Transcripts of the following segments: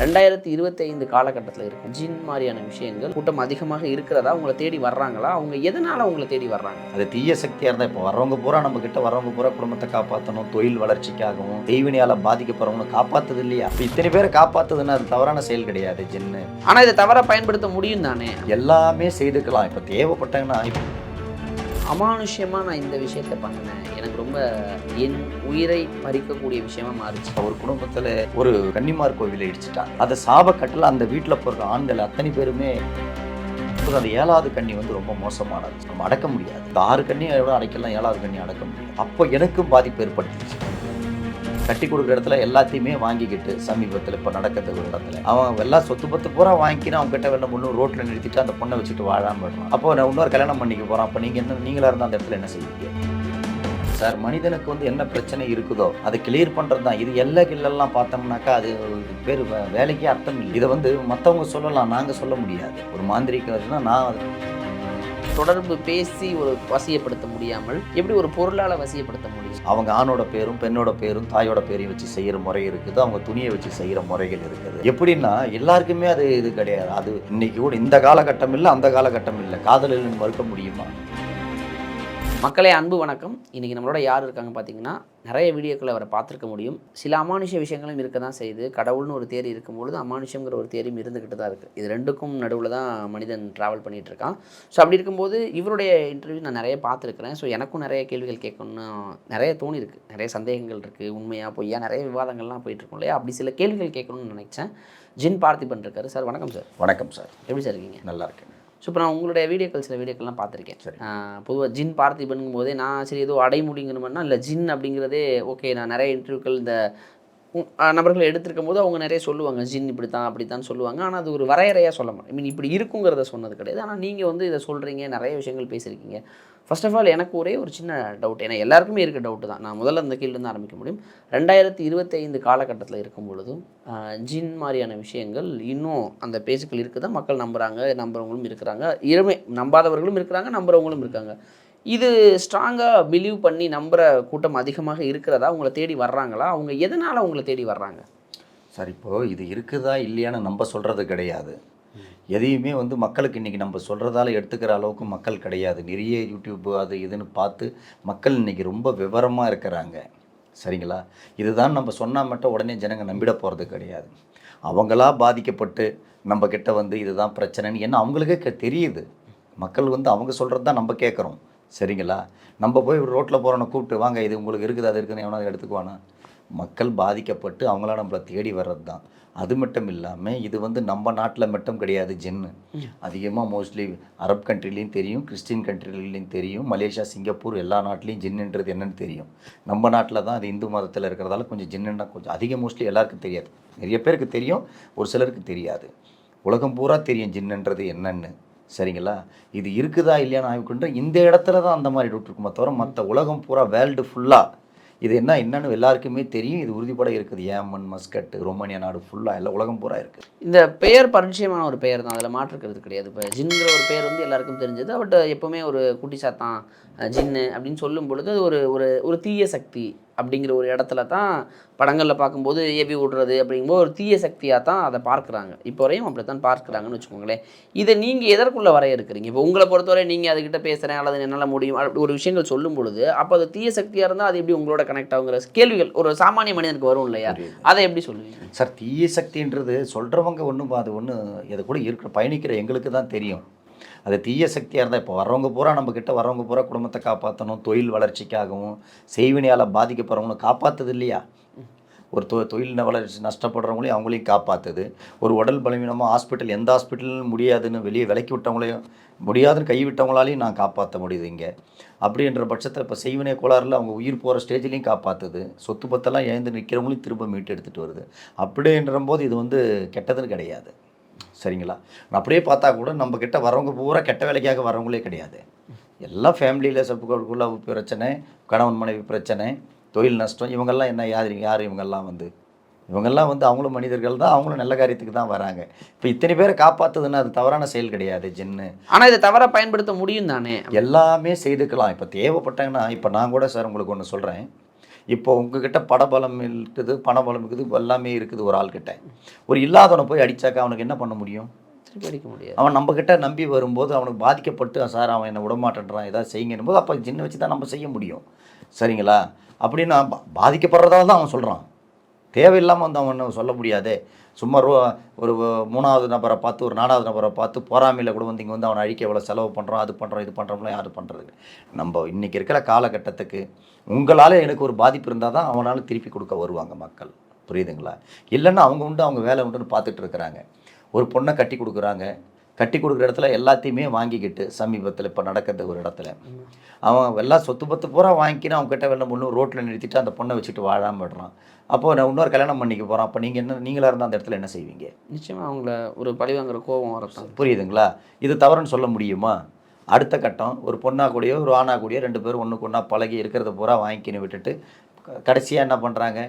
ரெண்டாயிரத்தி இருபத்தி ஐந்து காலகட்டத்தில் இருக்கும் ஜின் மாதிரியான விஷயங்கள் கூட்டம் அதிகமாக இருக்கிறதா? உங்களை தேடி வர்றாங்களா? அவங்க எதனால உங்களை தேடி வர்றாங்க? அது தீய சக்தியாக இருந்தால் இப்போ வர்றவங்க பூரா நம்ம கிட்ட வர்றவங்க பூரா குடும்பத்தை காப்பாற்றணும் தொழில் வளர்ச்சிக்காகவும் தெய்வனியால் பாதிக்கப்படுறவங்க காப்பாற்றுது இல்லையா? இப்போ இத்தனை பேரை காப்பாற்றுதுன்னா அது தவறான செயல் கிடையாது ஜின்னு. ஆனால் இதை தவற பயன்படுத்த முடியும் தானே? எல்லாமே செய்துக்கலாம். இப்போ தேவைப்பட்டாங்கன்னா அமானுஷ்யமாக நான் இந்த விஷயத்தை பண்ணினேன். எனக்கு ரொம்ப என் உயிரை பறிக்கக்கூடிய விஷயமா மாறுச்சு. ஒரு குடும்பத்தில் ஒரு கன்னிமார் கோவிலை இடிச்சிட்டாங்க அதை சாபக்கட்டில் அந்த வீட்டில் போடுற ஆண்கள் அத்தனை பேருமே இப்ப அந்த ஏழாவது கண்ணி வந்து ரொம்ப மோசமானது. நம்ம அடக்க முடியாது. இந்த ஆறு கண்ணியை எவ்வளோ அடைக்கலாம் ஏழாவது கண்ணி அடக்க முடியாது. அப்போ எனக்கும் பாதிப்பு ஏற்பட்டுச்சு. கட்டி கொடுக்குற இடத்துல எல்லாத்தையுமே வாங்கிக்கிட்டு சமீபத்தில் இப்போ நடக்கிறது ஒரு இடத்துல. அவன் எல்லாம் சொத்து பத்து பூரா வாங்கிக்கின்னு அவங்க கிட்ட வேணும் முன்னூறு ரோட்டில் நிறுத்திட்டு அந்த பொண்ணை வச்சுட்டு வாழாமல் அப்போ நான் இன்னொரு கல்யாணம் பண்ணிக்க போகிறான் அப்போ நீங்கள் என்ன நீங்களாக இருந்தால் அந்த இடத்துல என்ன செய்வீங்க? சார் மனிதனுக்கு வந்து என்ன பிரச்சனை இருக்குதோ அதை கிளியர் பண்ணுறது தான் இது எல்லை கில்லெல்லாம் பார்த்தோம்னாக்கா அது பேர் வேலைக்கே அர்த்தம் இல்லை. இதை வந்து மற்றவங்க சொல்லலாம் நாங்கள் சொல்ல முடியாது. ஒரு மாந்திரிகர்னா நான் தொடர்பு பேசி ஒரு வசியப்படுத்த முடியாமல் எப்படி ஒரு பொருளால் வசியப்படுத்த முடியும்? அவங்க ஆணோட பேரும் பெண்ணோட பேரும் தாயோட பேரையும் வச்சு செய்கிற முறை இருக்குது. அவங்க துணியை வச்சு செய்கிற முறைகள் இருக்குது. எப்படின்னா எல்லாருக்குமே அது இது கிடையாது. அது இன்னைக்கு கூட இந்த காலகட்டம் இல்லை அந்த காலகட்டம் இல்லை. காதலில் மறுக்க முடியுமா? மக்களே அன்பு வணக்கம். இன்றைக்கி நம்மளோட யார் இருக்காங்க பார்த்தீங்கன்னா நிறைய வீடியோக்களை அவரை பார்த்துருக்க முடியும். சில அமானுஷ்ய விஷயங்களும் இருக்க தான் செய்யுது. கடவுள்னு ஒரு தேரி இருக்கும்பொழுது அமானுஷ்யங்கிற ஒரு தேரியும் இருந்துக்கிட்டு தான் இருக்குது இது ரெண்டுக்கும் நடுவில் தான் மனிதன் ட்ராவல் பண்ணிகிட்டு இருக்கான். ஸோ அப்படி இருக்கும்போது இவருடைய இன்டர்வியூ நான் நிறைய பார்த்துருக்குறேன். ஸோ எனக்கும் நிறைய கேள்விகள் கேட்கணும்னு நிறைய தோணிருக்கு நிறைய சந்தேகங்கள் இருக்குது உண்மையா பொய்யா நிறைய விவாதங்கள்லாம் போயிட்டு இருக்கும் இல்லையா அப்படி சில கேள்விகள் கேட்கணும்னு நினச்சேன். ஜின் பார்த்திபன் இருக்காரு. சார் வணக்கம் சார். வணக்கம் சார். எப்படி சார் இருக்கீங்க? நல்லா இருக்கேன். ஸோ இப்போ நான் உங்களுடைய வீடியோக்கள் சில வீடியோக்கள்லாம் பார்த்துருக்கேன் சரி. பொதுவாக ஜின் பார்த்திபனுங்கும் போதே நான் சரி ஏதோ அடைமுடிங்கணும்னா இல்லை ஜின் அப்படிங்கிறதே ஓகே நான் நிறைய இன்டர்வியூக்கள் இந்த நபர்களை எடுத்திருக்கும் போது அவங்க நிறைய சொல்லுவாங்க ஜின் இப்படி தான் அப்படி தான் சொல்லுவாங்க. ஆனால் அது ஒரு வரையறையாக சொல்ல மாட்டேன் மீன் இப்படி இருக்குங்கிறத சொன்னது கிடையாது. ஆனால் நீங்கள் வந்து இதை சொல்கிறீங்க நிறைய விஷயங்கள் பேசியிருக்கீங்க. ஃபர்ஸ்ட் ஆஃப் ஆல் எனக்கு ஒரே ஒரு சின்ன டவுட் ஏன்னா எல்லாருக்குமே இருக்க டவுட்டு தான். நான் முதல்ல அந்த கீழேருந்து ஆரம்பிக்க முடியும். ரெண்டாயிரத்தி இருபத்தைந்து காலகட்டத்தில் இருக்கும் பொழுதும் ஜின் மாதிரியான விஷயங்கள் இன்னும் அந்த பேசுக்கள் இருக்குது தான் மக்கள் நம்புகிறாங்க நம்புறவங்களும் இருக்கிறாங்க. இருமே நம்பாதவர்களும் இருக்கிறாங்க நம்புறவங்களும் இருக்காங்க. இது ஸ்ட்ராங்காக பிலீவ் பண்ணி நம்புகிற கூட்டம் அதிகமாக இருக்கிறதா? உங்களை தேடி வர்றாங்களா? அவங்க எதனால் உங்களை தேடி வர்றாங்க? சார் இப்போது இது இருக்குதா? இல்லையான்னு நம்ம சொல்கிறது கிடையாது. எதையுமே வந்து மக்களுக்கு இன்றைக்கி நம்ம சொல்கிறதால எடுத்துக்கிற அளவுக்கு மக்கள் கிடையாது. நிறைய யூடியூப் அது இதுன்னு பார்த்து மக்கள் இன்றைக்கி ரொம்ப விவரமாக இருக்கிறாங்க. சரிங்களா? இதுதான் நம்ம சொன்னால் மட்டும் உடனே ஜனங்க நம்பிட போகிறது கிடையாது. அவங்களா பாதிக்கப்பட்டு நம்ம கிட்ட வந்து இதுதான் பிரச்சனைன்னு ஏன்னா அவங்களுக்கே தெரியுது. மக்கள் வந்து அவங்க சொல்கிறது தான் நம்ம கேட்குறோம். சரிங்களா? நம்ம போய் ரோட்டில் போகிறவனை கூப்பிட்டு வாங்க இது உங்களுக்கு இருக்குது அது இருக்குன்னு எவனாவது எடுத்துக்குவானா? மக்கள் பாதிக்கப்பட்டு அவங்களா நம்மளை தேடி வர்றது தான் அது மட்டும் இல்லாமல் இது வந்து நம்ம நாட்டில் மட்டும் கிடையாது ஜின்னு அதிகமாக மோஸ்ட்லி அரப் கண்ட்ரிலையும் தெரியும் கிறிஸ்டின் கண்ட்ரிலையும் தெரியும் மலேசியா சிங்கப்பூர் எல்லா நாட்டிலையும் ஜின்னுன்றது என்னன்னு தெரியும். நம்ம நாட்டில் தான் அது இந்து மதத்தில் இருக்கிறதால கொஞ்சம் ஜின்னுன்னா கொஞ்சம் அதிக மோஸ்ட்லி எல்லாருக்கும் தெரியாது. நிறைய பேருக்கு தெரியும் ஒரு சிலருக்கு தெரியாது. உலகம் பூரா தெரியும் ஜின்னுன்றது என்னன்னு. சரிங்களா? இது இருக்குதா இல்லையான்னு ஆய்வு இந்த இடத்துல தான் அந்த மாதிரி டவுட் இருக்குமே தவிர மற்ற உலகம் பூரா வேர்ல்டு ஃபுல்லாக இது என்ன என்னன்னு எல்லாருக்குமே தெரியும். இது உறுதிப்பட இருக்குது. ஏமன் மஸ்கட் ரொமானியா நாடு ஃபுல்லாக எல்லாம் உலகம் பூரா இருக்குது இந்த பெயர் பரிச்சயமான ஒரு பெயர் தான். அதில் மாற்றுக்கிறது கிடையாது. இப்போ ஜின்ங்கிற ஒரு பெயர் வந்து எல்லாருக்கும் தெரிஞ்சது. பட் எப்போவுமே ஒரு குட்டி சாத்தான் ஜின்னு அப்படின்னு சொல்லும் பொழுது ஒரு ஒரு தீய சக்தி. அப்படிங்கிற ஒரு இடத்துல தான் படங்களில் பார்க்கும்போது ஏவி விடுறது அப்படிங்கும்போது ஒரு தீய சக்தியாக தான் அதை பார்க்குறாங்க. இப்போ வரையும் அப்படி தான் பார்க்குறாங்கன்னு வச்சுக்கோங்களேன். இதை நீங்கள் எதற்குள்ளே வரையறுக்கிறீங்க? இப்போ உங்களை பொறுத்தவரை நீங்கள் அதுக்கிட்ட பேசுகிறேன் அல்லது என்னால் முடியும் அப்படி ஒரு விஷயங்கள் சொல்லும் பொழுது அப்போ அது தீய சக்தியாக இருந்தால் அது எப்படி உங்களோட கனெக்ட் ஆகுங்கிற கேள்விகள் ஒரு சாமானிய மனிதனுக்கு வரும் இல்லையா. அதை எப்படி சொல்லுவீங்க? சார் தீய சக்தின்றது சொல்கிறவங்க ஒன்றும் அது ஒன்று இது கூட இருக்கிற பயணிக்கிற எங்களுக்கு தான் தெரியும். அது தீய சக்தியாக இருந்தால் இப்போ வர்றவங்க பூரா நம்மக்கிட்ட வர்றவங்க பூரா குடும்பத்தை காப்பாற்றணும் தொழில் வளர்ச்சிக்காகவும் செய்வினையால் பாதிக்கப்படுறவங்களும் காப்பாற்றுது இல்லையா ஒரு தொ தொழில் வளர்ச்சி நஷ்டப்படுறவங்களையும் அவங்களையும் காப்பாற்றுது ஒரு உடல் பலவீனமாக ஹாஸ்பிட்டல் எந்த ஹாஸ்பிட்டலும் முடியாதுன்னு வெளியே விலக்கி விட்டவங்களையும் முடியாதுன்னு கைவிட்டவங்களாலையும் நான் காப்பாற்ற முடியுது இங்கே. அப்படின்ற பட்சத்தில் இப்போ செய்வினை கோளாறுல அவங்க உயிர் போகிற ஸ்டேஜ்லேயும் காப்பாற்றுது சொத்து பத்தெல்லாம் எழுந்து நிற்கிறவங்களையும் திரும்ப மீட்டு எடுத்துகிட்டு வருது. அப்படின்ற போது இது வந்து கெட்டதுன்னு கிடையாது. சரிங்களா? அப்படியே பார்த்தா கூட நம்ம கிட்ட வரவங்க பூரா கெட்ட வேலைக்காக வரவங்களே கிடையாது. எல்லாம் ஃபேமிலியில் சப்புக்குள்ள பிரச்சனை கணவன் மனைவி பிரச்சனை தொழில் நஷ்டம் இவங்கெல்லாம் என்ன யார் யார் இவங்கெல்லாம் வந்து? இவங்கெல்லாம் வந்து அவங்களும் மனிதர்கள் தான் அவங்களும் நல்ல காரியத்துக்கு தான் வராங்க. இப்போ இத்தனை பேரை காப்பாற்றுதுன்னா அது தவறான செயல் கிடையாது ஜின்னு. ஆனால் இதை தவற பயன்படுத்த முடியும் தானே? எல்லாமே செய்துக்கலாம். இப்போ தேவைப்பட்டாங்கன்னா இப்போ நான் கூட சார் உங்களுக்கு ஒன்று சொல்கிறேன் இப்போ உங்ககிட்ட படபலம் இருக்குது பணபலம் இருக்குது எல்லாமே இருக்குது ஒரு ஆள்கிட்ட. ஒரு இல்லாதவனை போய் அடிச்சாக்கா அவனுக்கு என்ன பண்ண முடியும்? அடிக்க முடியாது. அவன் நம்ம கிட்ட நம்பி வரும்போது அவனுக்கு பாதிக்கப்பட்டு சார் அவன் என்னை விடமாட்டேன்றான் ஏதாவது செய்யுங்கன்னும் போது அப்போ சின்ன வச்சு தான் நம்ம செய்ய முடியும். சரிங்களா? அப்படின்னு பாதிக்கப்படுறதால தான் அவன் சொல்கிறான் தேவையில்லாமல் வந்து அவன் சொல்ல முடியாதே. சும்மா ரோ ஒரு மூணாவது நபரை பார்த்து ஒரு நாலாவது நபரை பார்த்து பொறாமையில் கூட வந்து இங்கே வந்து அவனை அழிக்க எவ்வளோ செலவு பண்ணுறோம் அது பண்ணுறோம் இது பண்ணுறோம்லாம் யார் பண்ணுறது நம்ம இன்றைக்கி இருக்கிற காலகட்டத்துக்கு உங்களால் எனக்கு ஒரு பாதிப்பு இருந்தால் தான் அவனால் திருப்பி கொடுக்க வருவாங்க மக்கள். புரியுதுங்களா? இல்லைன்னா அவங்க உண்டு அவங்க வேலை உண்டுன்னு பார்த்துட்டு இருக்கிறாங்க. ஒரு பொண்ணை கட்டி கொடுக்குறாங்க. கட்டி கொடுக்குற இடத்துல எல்லாத்தையுமே வாங்கிக்கிட்டு சமீபத்தில் இப்போ நடக்கிறது ஒரு இடத்துல. அவன் எல்லாம் சொத்து பத்து பூரா வாங்கிக்கின்னு அவங்க கிட்ட வெள்ளம் ஒன்று ரோட்டில் நிறுத்திட்டு அந்த பொண்ணை வச்சுட்டு வாழாம விடுறான். அப்போ நான் இன்னொரு கல்யாணம் பண்ணிக்க போகிறான் அப்போ நீங்கள் என்ன நீங்களா இருந்தால் அந்த இடத்துல என்ன செய்வீங்க? நிச்சயமா அவங்கள ஒரு பழி வாங்குற கோபம் வரத்தான். புரியுதுங்களா? இது தவறுன்னு சொல்ல முடியுமா? அடுத்த கட்டம் ஒரு பொண்ணா கூடயோ ஒரு ஆணா கூடயோ ரெண்டு பேரும் ஒன்றுக்கு ஒன்றா பழகி இருக்கிறத பூரா வாங்கிக்கின்னு விட்டுட்டு கடைசியாக என்ன பண்ணுறாங்க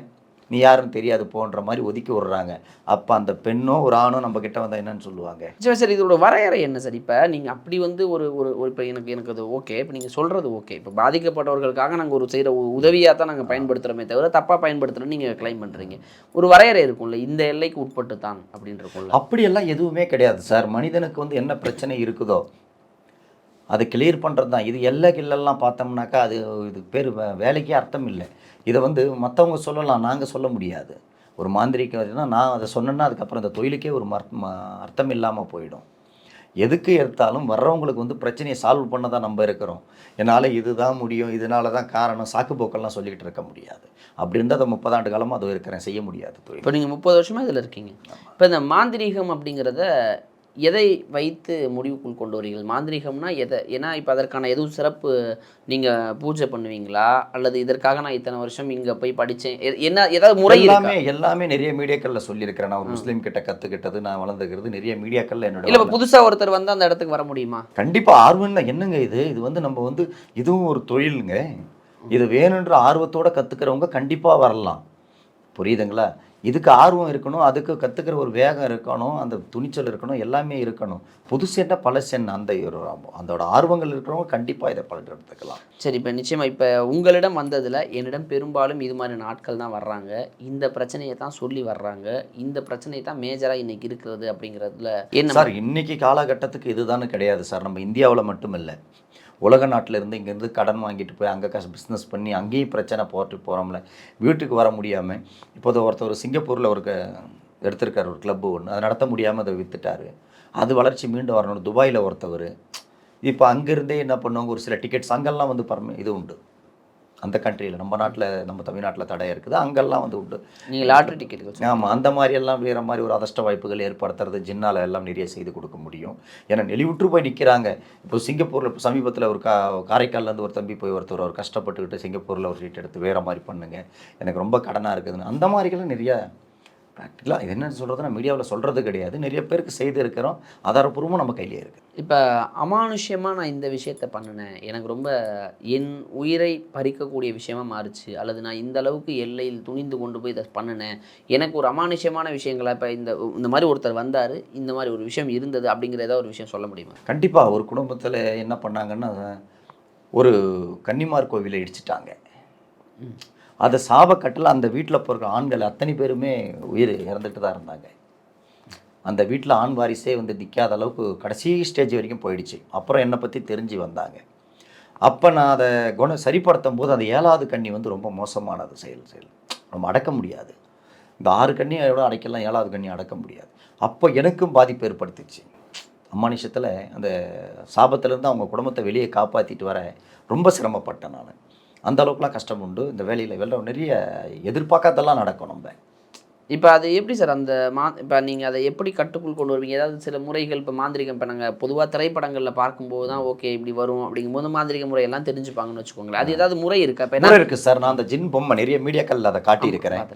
நீ யாருன்னு தெரியாது போன்ற மாதிரி ஒதுக்கி விடுறாங்க. அப்போ அந்த பெண்ணோ ஒரு ஆணோ நம்ம கிட்ட வந்தால் என்னன்னு சொல்லுவாங்க? சரி சார் இதோட வரையறை என்ன சார்? இப்போ நீங்கள் அப்படி வந்து ஒரு ஒரு ஒரு இப்போ எனக்கு எனக்கு அது ஓகே இப்போ நீங்கள் சொல்கிறது ஓகே இப்போ பாதிக்கப்பட்டவர்களுக்காக நாங்கள் ஒரு செய்கிற உதவியாக தான் நாங்கள் பயன்படுத்துகிறோமே தவிர தப்பாக பயன்படுத்துகிறோன்னு நீங்கள் கிளைம் பண்ணுறீங்க ஒரு வரையறை இருக்கும்ல இந்த எல்லைக்கு உட்பட்டு தான் இருக்கும்ல. அப்படியெல்லாம் எதுவுமே கிடையாது சார். மனிதனுக்கு வந்து என்ன பிரச்சனை இருக்குதோ அதை கிளியர் பண்ணுறது தான் இது எல்லை கில்லெல்லாம் பார்த்தோம்னாக்கா அது இது பேர் வேலைக்கே அர்த்தம் இல்லை. இதை வந்து மற்றவங்க சொல்லலாம் நாங்கள் சொல்ல முடியாது. ஒரு மாந்திரிகம்னா நான் அதை சொன்னேன்னா அதுக்கப்புறம் இந்த தொழிலுக்கே ஒரு அர்த்தம் இல்லாமல் போயிடும். எதுக்கு எடுத்தாலும் வர்றவங்களுக்கு வந்து பிரச்சனையை சால்வ் பண்ண தான் நம்ம இருக்கிறோம். என்னால் இதுதான் முடியும் இதனால தான் காரணம் சாக்கு போக்கெல்லாம் சொல்லிக்கிட்டு இருக்க முடியாது. அப்படி இருந்தால் அதை முப்பதாண்டு காலமாக அது இருக்கிறேன் செய்ய முடியாது தொழில். இப்போ நீங்கள் முப்பது வருஷமாக இதில் இருக்கீங்க. இப்போ இந்த மாந்திரீகம் அப்படிங்கிறத எதை வைத்து முடிவுக்குள் கொண்டு வரீர்கள் மாந்திரீகம்னா எதை? ஏன்னா இப்போ அதற்கான எதுவும் சிறப்பு நீங்கள் பூஜை பண்ணுவீங்களா? அல்லது இதற்காக நான் இத்தனை வருஷம் இங்கே போய் படித்தேன் என்ன ஏதாவது முறை? எல்லாமே எல்லாமே நிறைய மீடியாக்கள்ல சொல்லியிருக்கிறேன். நான் ஒரு முஸ்லீம் கிட்ட கத்துக்கிட்டது நான் வளர்ந்துக்கிறது நிறைய மீடியாக்கள்ல என்னோட இல்லை புதுசாக ஒருத்தர் வந்து அந்த இடத்துக்கு வர முடியுமா? கண்டிப்பா ஆர்வம் தான் என்னங்க இது? இது வந்து நம்ம வந்து இதுவும் ஒரு தொழிலுங்க. இது வேணுன்ற ஆர்வத்தோட கத்துக்கிறவங்க கண்டிப்பா வரலாம். புரியுதுங்களா? இதுக்கு ஆர்வம் இருக்கணும் அதுக்கு கத்துக்கிற ஒரு வேகம் இருக்கணும் அந்த துணிச்சல் இருக்கணும் எல்லாமே இருக்கணும். புதுசு என்ன பழசு என்ன அந்த ஒரு அதோட ஆர்வங்கள் இருக்கிறவங்க கண்டிப்பா இதை பழக்கெடுத்துக்கலாம் சரி இப்போ நிச்சயமாக இப்போ உங்களிடம் வந்ததில் என்னிடம் பெரும்பாலும் இது மாதிரி நாட்கள் தான் வர்றாங்க. இந்த பிரச்சனையை தான் சொல்லி வர்றாங்க. இந்த பிரச்சனை தான் மேஜராக இன்னைக்கு இருக்கிறது அப்படிங்கிறதுல என்ன சார் இன்னைக்கு காலகட்டத்துக்கு இதுதானே கிடையாது சார். நம்ம இந்தியாவில் மட்டும் இல்லை. உலக நாட்டில் இருந்து இங்கேருந்து கடன் வாங்கிட்டு போய் அங்கே காசு பிஸ்னஸ் பண்ணி அங்கேயும் பிரச்சனை போட்டு போகிறோம்ல வீட்டுக்கு வர முடியாமல் இப்போது ஒருத்தர் சிங்கப்பூரில் ஒரு க- ஒரு கிளப்பு ஒன்று அதை நடத்த முடியாமல் அதை விற்றுட்டாரு அது வளர்ச்சி மீண்டும் வரணும். துபாயில் ஒருத்தவர். இப்போ அங்கேருந்தே என்ன பண்ணுவாங்க? ஒரு சில டிக்கெட்ஸ் அங்கெல்லாம் வந்து பர்மி இது உண்டு. அந்த கண்ட்ரியில் நம்ம நாட்டில் நம்ம தமிழ்நாட்டில் தடை இருக்குது. அங்கெல்லாம் வந்து உண்டு. நீங்கள் லாட்ரி டிக்கெட்டுகள் ஆமாம் அந்த மாதிரி எல்லாம் வேறு மாதிரி ஒரு அதிர்ஷ்ட வாய்ப்புகள் ஏற்படுத்துறது ஜின்னால் எல்லாம் நிறைய செய்து கொடுக்க முடியும். ஏன்னா நெளிவுற்று போய் நிற்கிறாங்க இப்போ சிங்கப்பூரில் இப்போ சமீபத்தில் ஒரு கா காரைக்கால்லேருந்து ஒரு தம்பி போய் ஒருத்தர் அவர் கஷ்டப்பட்டுக்கிட்டு சிங்கப்பூரில் ஒரு சீட் எடுத்து வேறு மாதிரி பண்ணுங்க. எனக்கு ரொம்ப கடனாக இருக்குதுன்னு அந்த மாதிரிக்கெல்லாம் நிறைய ப்ராக்டிக்கலாக இது என்ன சொல்கிறது நான் மீடியாவில் சொல்கிறது கிடையாது. நிறைய பேருக்கு செய்து இருக்கிறோம். ஆதாரப்பூர்வமும் நம்ம கையிலே இருக்குது இப்போ அமானுஷ்யமாக நான் இந்த விஷயத்தை பண்ணினேன். எனக்கு ரொம்ப என் உயிரை பறிக்கக்கூடிய விஷயமா மாறுச்சு. அல்லது நான் இந்த அளவுக்கு எல்லையில் துணிந்து கொண்டு போய் இதை பண்ணினேன். எனக்கு ஒரு அமானுஷ்யமான விஷயங்களை இப்போ இந்த இந்த மாதிரி ஒருத்தர் வந்தார் இந்த மாதிரி ஒரு விஷயம் இருந்தது அப்படிங்கிற ஏதாவது ஒரு விஷயம் சொல்ல முடியுமா? கண்டிப்பாக ஒரு குடும்பத்தில் என்ன பண்ணாங்கன்னா ஒரு கன்னிமார் கோவிலை இடிச்சிட்டாங்க. அதை சாபக்கட்டில் அந்த வீட்டில் பிறகு ஆண்கள் அத்தனை பேருமே உயிர் இறந்துட்டு தான் இருந்தாங்க. அந்த வீட்டில் ஆண் வாரிசே வந்து நிற்காத அளவுக்கு கடைசி ஸ்டேஜ் வரைக்கும் போயிடுச்சு. அப்புறம் என்னை பற்றி தெரிஞ்சு வந்தாங்க. அப்போ நான் அதை குண சரிப்படுத்தும் போது அந்த ஏழாவது கண்ணி வந்து ரொம்ப மோசமானது செயல் செயல். நம்ம அடக்க முடியாது. இந்த ஆறு கண்ணியை விட அடைக்கலாம் ஏழாவது கண்ணி அடக்க முடியாது. அப்போ எனக்கும் பாதிப்பு ஏற்படுத்திச்சு. அம்மானிஷத்தில் அந்த சாபத்திலேருந்து அவங்க குடும்பத்தை வெளியே காப்பாற்றிட்டு வர ரொம்ப சிரமப்பட்டேன் நான். அந்த அளவுக்குலாம் கஷ்டம் உண்டு. இந்த வேலையில் வெளில நிறைய எதிர்பார்க்காதெல்லாம் நடக்கும் நம்ம. இப்போ அது எப்படி சார் அந்த மா இப்போ நீங்கள் அதை எப்படி கட்டுக்குள் கொண்டு வருவீங்க? ஏதாவது சில முறைகள் இப்போ மாந்திரிகம் இப்போ நாங்கள் பொதுவாக திரைப்படங்களில் பார்க்கும்போது தான் ஓகே இப்படி வரும் அப்படிங்கும்போது மாந்திரிக முறையெல்லாம் தெரிஞ்சுப்பாங்கன்னு வச்சுக்கோங்களேன். அது ஏதாவது முறை இருக்கா? இப்போ முறை இருக்குது சார். நான் அந்த ஜின் பொம்மை நிறைய மீடியாக்களில் அதை காட்டியிருக்கிறேன்.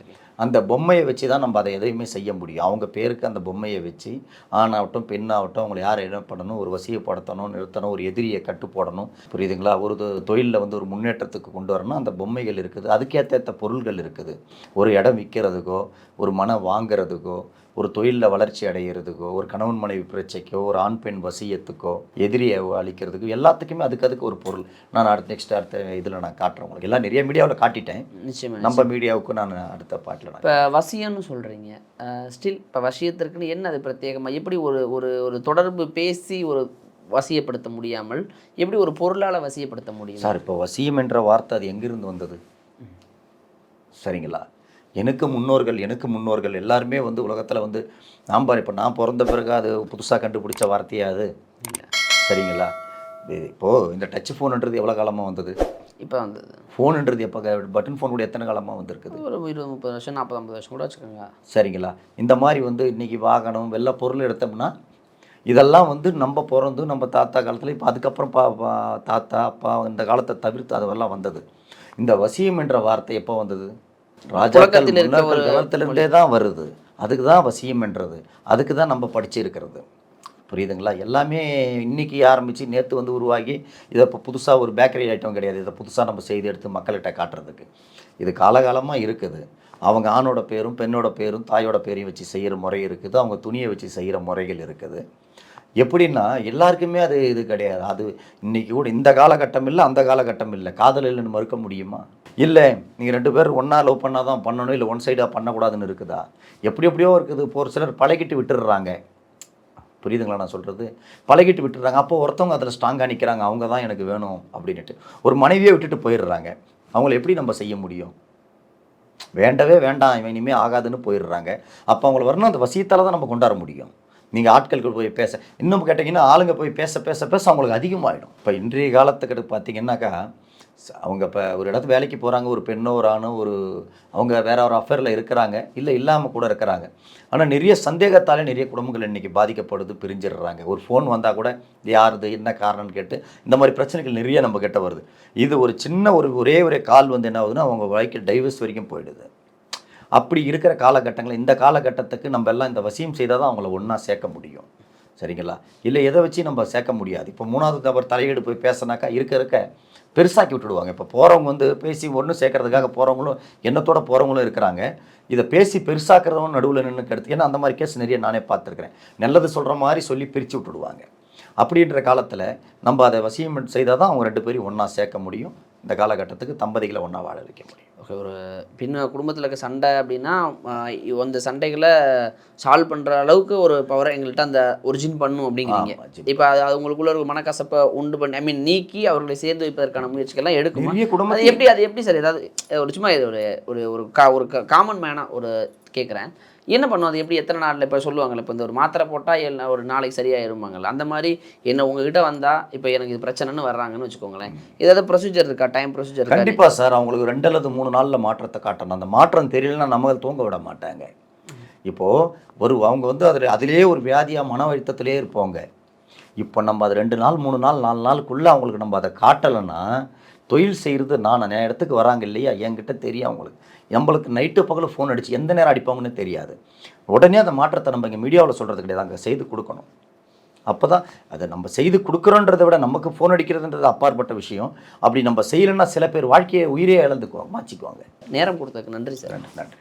அந்த பொம்மையை வச்சு தான் நம்ம அதை எதையுமே செய்ய முடியும். அவங்க பேருக்கு அந்த பொம்மையை வச்சு ஆணாகட்டும் பெண்ணாகட்டும் அவங்களை யாரை என்ன பண்ணணும்? ஒரு வசியப்படுத்தணும் நிறுத்தணும் ஒரு எதிரியை கட்டு போடணும். புரியுதுங்களா? ஒரு தொழிலில் வந்து ஒரு முன்னேற்றத்துக்கு கொண்டு வரணும். அந்த பொம்மைகள் இருக்குது. அதுக்கேற்ற பொருள்கள் இருக்குது. ஒரு இடம் விற்கிறதுக்கோ ஒரு மனை வாங்குறதுக்கோ ஒரு தொழிலில் வளர்ச்சி அடைகிறதுக்கோ ஒரு கணவன் மனைவி பிரச்சைக்கோ ஒரு ஆண் பெண் வசியத்துக்கோ எதிரியை அழிக்கிறதுக்கோ எல்லாத்துக்குமே அதுக்கு அதுக்கு ஒரு பொருள். நான் அடுத்த நெக்ஸ்ட் அடுத்த இதில் நான் காட்டுறேன் உங்களுக்கு. எல்லாம் நிறைய மீடியாவில் காட்டிட்டேன். நிச்சயமா நம்ம மீடியாவுக்கு நான் அடுத்த பாட்டில் இப்போ வசியம்னு சொல்கிறீங்க ஸ்டில் இப்போ வசியத்திற்குன்னு என்ன அது பிரத்யேகமாக எப்படி ஒரு ஒரு ஒரு தொடர்பு பேசி ஒரு வசியப்படுத்த முடியாமல் எப்படி ஒரு பொருளால் வசியப்படுத்த முடியும்? சார் இப்போ வசியம் என்ற வார்த்தை அது எங்கிருந்து வந்தது? சரிங்களா? எனக்கு முன்னோர்கள் எனக்கு முன்னோர்கள் எல்லாருமே வந்து உலகத்தில் வந்து நான் பாரு இப்போ நான் பிறந்த பிறகு அது புதுசாக கண்டுபிடிச்ச வார்த்தையா அது? சரிங்களா? இப்போது இந்த டச் ஃபோனுன்றது எவ்வளோ காலமாக வந்தது? இப்போ வந்தது. ஃபோனுன்றது எப்போ பட்டன் ஃபோன் கூட எத்தனை காலமாக வந்திருக்குது? ஒரு இருபது முப்பது வருஷம் நாற்பது ஐம்பது வருஷம் கூட வச்சுக்கோங்க. சரிங்களா? இந்த மாதிரி வந்து இன்றைக்கி வாகனம் வெள்ள பொருள் எடுத்தோம்னா இதெல்லாம் வந்து நம்ம பிறந்து நம்ம தாத்தா காலத்தில் இப்போ அதுக்கப்புறம் பா பா- தாத்தா அப்பா இந்த காலத்தை தவிர்த்து அதெல்லாம் வந்தது. இந்த வசியம் என்ற வார்த்தை எப்போ வந்தது? ராஜாக்கள் முன்னோர்கள் காலத்திலிருந்தே தான் வருது. அதுக்கு தான் வசியம் என்றது. அதுக்கு தான் நம்ம படிச்சிருக்கிறது. புரியுதுங்களா? எல்லாமே இன்னைக்கு ஆரம்பித்து நேற்று வந்து உருவாகி இதை இப்போ புதுசாக ஒரு பேக்கரி ஐட்டம் கிடையாது. இதை புதுசாக நம்ம செய்து எடுத்து மக்கள்கிட்ட காட்டுறதுக்கு. இது காலகாலமாக இருக்குது. அவங்க ஆணோட பேரும் பெண்ணோட பேரும் தாயோட பேரையும் வச்சு செய்கிற முறை இருக்குது. அவங்க துணியை வச்சு செய்கிற முறைகள் இருக்குது. எப்படின்னா எல்லாருக்குமே அது இது கிடையாது. அது இன்றைக்கி கூட இந்த காலகட்டம் இல்லை அந்த காலகட்டம் இல்லை. காதல் இல்லைன்னு மறுக்க முடியுமா? இல்லை நீங்கள் ரெண்டு பேரும் ஒன்றா லவ் பண்ணால் தான் பண்ணணும் இல்லை ஒன் சைடாக பண்ணக்கூடாதுன்னு இருக்குதா? எப்படி எப்படியோ இருக்குது. இப்போ ஒரு சிலர் பழகிட்டு விட்டுடுறாங்க புரியுதுங்களா நான் சொல்கிறது பழகிட்டு விட்டுறாங்க அப்போ ஒருத்தவங்க அதில் ஸ்ட்ராங்காக நிற்கிறாங்க அவங்க தான் எனக்கு வேணும் அப்படின்ட்டு ஒரு மனைவியை விட்டுட்டு போயிடுறாங்க அவங்கள எப்படி நம்ம செய்ய முடியும்? வேண்டவே வேண்டாம். இவன் இனிமேல் ஆகாதுன்னு போயிடுறாங்க அப்போ அவங்கள வரணும். அந்த வசியத்தால் தான் நம்ம கொண்டாட முடியும். நீங்கள் ஆட்களுக்கு போய் பேச இன்னும் கேட்டிங்கன்னா ஆளுங்க போய் பேச பேச பேச அவங்களுக்கு அதிகமாகிடும் இப்போ இன்றைய காலத்துக்கிட்ட பார்த்தீங்கன்னாக்கா அவங்க இப்போ ஒரு இடத்து வேலைக்கு போகிறாங்க ஒரு பெண்ணோ ஒரு ஆணோ ஒரு அவங்க வேற ஒரு அஃபேரில் இருக்கிறாங்க இல்லை இல்லாமல் கூட இருக்கிறாங்க. ஆனால் நிறைய சந்தேகத்தாலே நிறைய குடும்பங்கள் இன்றைக்கி பாதிக்கப்படுது பிரிஞ்சிடுறாங்க. ஒரு ஃபோன் வந்தால் கூட இது யாருது என்ன காரணம்னு கேட்டு இந்த மாதிரி பிரச்சனைகள் நிறைய நம்ம கிட்ட வருது. இது ஒரு சின்ன ஒரு ஒரே ஒரே கால் வந்து என்ன ஆகுதுன்னா அவங்க வாழ்க்கை டைவர்ஸ் வரைக்கும் போயிடுது. அப்படி இருக்கிற காலகட்டங்கள் இந்த காலகட்டத்துக்கு நம்ம எல்லாம் இந்த வசியம் செய்தால் தான் அவங்கள ஒன்றா சேர்க்க முடியும். சரிங்களா? இல்லை எதை வச்சு நம்ம சேர்க்க முடியாது? இப்போ மூணாவது நபர் தலையீடு போய் பேசினாக்கா இருக்க இருக்க பெருசாக்கி விட்டுடுவாங்க. இப்போ போகிறவங்க வந்து பேசி ஒன்று சேர்க்கறதுக்காக போகிறவங்களும் எண்ணத்தோட போகிறவங்களும் இருக்கிறாங்க. இதை பேசி பெருசாக்குறவங்க நடுவில் நின்று கெடுத்து ஏன்னா அந்த மாதிரி கேஸ் நிறைய நானே பார்த்துருக்குறேன். நல்லது சொல்கிற மாதிரி சொல்லி பிரித்து விட்டுடுவாங்க. அப்படின்ற காலத்தில் நம்ம அதை வசியம் செய்தால் தான் அவங்க ரெண்டு பேரையும் ஒன்றா சேர்க்க முடியும். இந்த காலகட்டத்துக்கு தம்பதிகளை ஒன்றா வாழ வைக்க முடியும். ஓகே ஒரு பின்ன குடும்பத்தில் இருக்க சண்டை அப்படின்னா அந்த சண்டைகளை சால்வ் பண்ணுற அளவுக்கு ஒரு பவரை எங்கள்கிட்ட அந்த ஒரிஜின் பண்ணும் அப்படிங்கிறீங்க. இப்போ அது உங்களுக்குள்ள ஒரு மனக்கசப்பை உண்டு பண்ணி ஐ மீன் நீக்கி அவர்களை சேர்ந்து வைப்பதற்கான முயற்சிகள்லாம் எடுக்குமா. குடும்பத்தில் எப்படி அது எப்படி சார்? ஏதாவது ஒரு சும்மா இது ஒரு ஒரு ஒரு கா ஒரு காமன் மேனாக ஒரு கேட்குறேன் என்ன பண்ணும்? அது எப்படி எத்தனை நாளில் இப்போ சொல்லுவாங்கள்ல இப்போ இந்த ஒரு மாத்திரை போட்டால் என்ன ஒரு நாளைக்கு சரியாயிருமாங்கல்ல அந்த மாதிரி என்ன உங்ககிட்ட வந்தால் இப்போ எனக்கு இது பிரச்சனைன்னு வர்றாங்கன்னு வச்சுக்கோங்களேன். ஏதாவது ப்ரொசீஜர் இருக்கா? டைம் ப்ரொசீஜர் கண்டிப்பாக சார் அவங்களுக்கு ரெண்டு அல்லது மூணு நாளில் மாற்றத்தை காட்டணும். அந்த மாற்றம் தெரியலன்னா நம்ம தூங்க விட மாட்டாங்க. இப்போது ஒரு அவங்க வந்து அதில் அதிலே ஒரு வியாதியாக மன அழுத்தத்திலே இருப்பாங்க இப்போ நம்ம அது ரெண்டு நாள் மூணு நாள் நாலு நாளுக்குள்ளே அவங்களுக்கு நம்ம அதை காட்டலைன்னா தொழில் செய்கிறது நான் நிறைய இடத்துக்கு வராங்க இல்லையா? என்கிட்ட தெரியும் அவங்களுக்கு. நம்மளுக்கு நைட்டு பகல் ஃபோன் அடிச்சு எந்த நேரம் அடிப்பாங்கன்னு தெரியாது. உடனே அந்த மாற்றத்தை நம்ம இங்கே மீடியாவில் சொல்கிறது கிடையாது. அங்கே செய்து கொடுக்கணும். அப்போ தான் அதை நம்ம செய்து கொடுக்குறோன்றதை விட நமக்கு ஃபோன் அடிக்கிறதுன்றது அப்பாற்பட்ட விஷயம். அப்படி நம்ம செய்யலைன்னா சில பேர் வாழ்க்கையை உயிரே இழந்துக்குவாங்க மாச்சிக்குவாங்க நேரம் கொடுத்ததுக்கு நன்றி சார். நன்றி நன்றி.